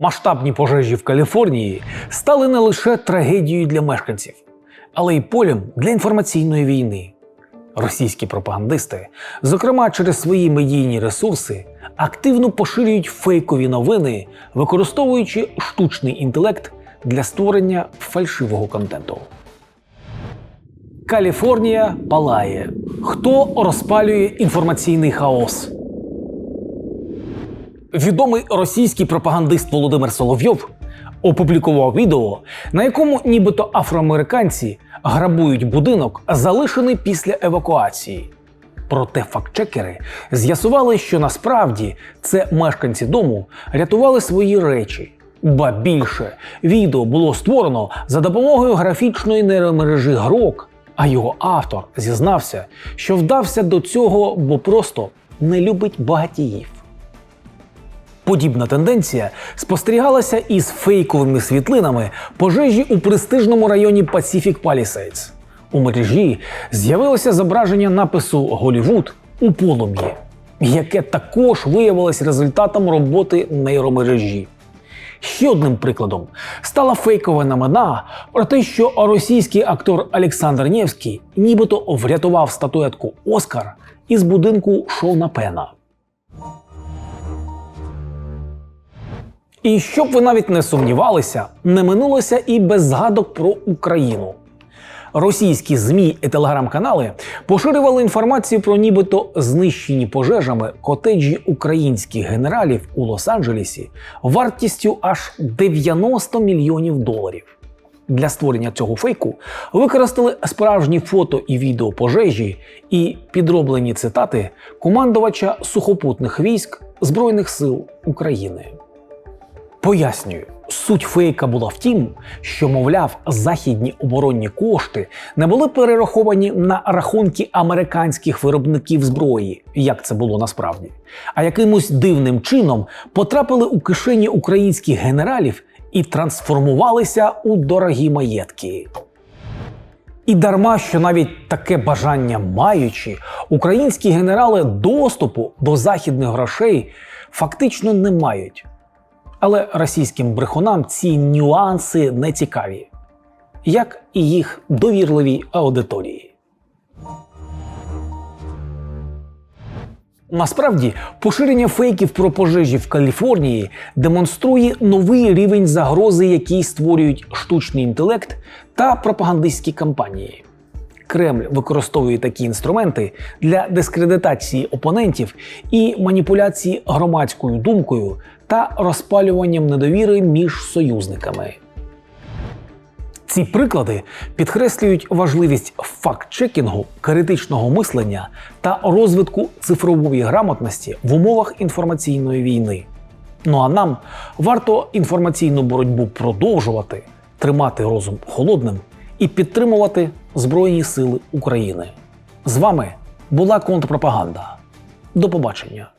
Масштабні пожежі в Каліфорнії стали не лише трагедією для мешканців, але й полем для інформаційної війни. Російські пропагандисти, зокрема через свої медійні ресурси, активно поширюють фейкові новини, використовуючи штучний інтелект для створення фальшивого контенту. Каліфорнія палає. Хто розпалює інформаційний хаос? Відомий російський пропагандист Володимир Соловйов опублікував відео, на якому нібито афроамериканці грабують будинок, залишений після евакуації. Проте фактчекери з'ясували, що насправді це мешканці дому рятували свої речі. Ба більше відео було створено за допомогою графічної нейромережі Грок, а його автор зізнався, що вдався до цього, бо просто не любить багатіїв. Подібна тенденція спостерігалася із фейковими світлинами пожежі у престижному районі Pacific Palisades. У мережі з'явилося зображення напису Голівуд у полум'ї, яке також виявилось результатом роботи нейромережі. Ще одним прикладом стала фейкова новина про те, що російський актор Олександр Нєвський нібито врятував статуетку Оскар із будинку Шона Пена. І щоб ви навіть не сумнівалися, не минулося і без згадок про Україну. Російські ЗМІ і телеграм-канали поширювали інформацію про нібито знищені пожежами котеджі українських генералів у Лос-Анджелесі вартістю аж 90 мільйонів доларів. Для створення цього фейку використали справжні фото і відео пожежі і підроблені цитати командувача сухопутних військ Збройних сил України. Пояснюю, суть фейка була в тім, що, мовляв, західні оборонні кошти не були перераховані на рахунки американських виробників зброї, як це було насправді, а якимось дивним чином потрапили у кишені українських генералів і трансформувалися у дорогі маєтки. І дарма, що навіть таке бажання маючи, українські генерали доступу до західних грошей фактично не мають. Але російським брехунам ці нюанси не цікаві, як і їх довірливій аудиторії. Насправді, поширення фейків про пожежі в Каліфорнії демонструє новий рівень загрози, який створюють штучний інтелект та пропагандистські кампанії. Кремль використовує такі інструменти для дискредитації опонентів і маніпуляції громадською думкою та розпалюванням недовіри між союзниками. Ці приклади підкреслюють важливість факт-чекінгу, критичного мислення та розвитку цифрової грамотності в умовах інформаційної війни. Ну а нам варто інформаційну боротьбу продовжувати, тримати розум холодним і підтримувати Збройні Сили України. З вами була контрпропаганда. До побачення.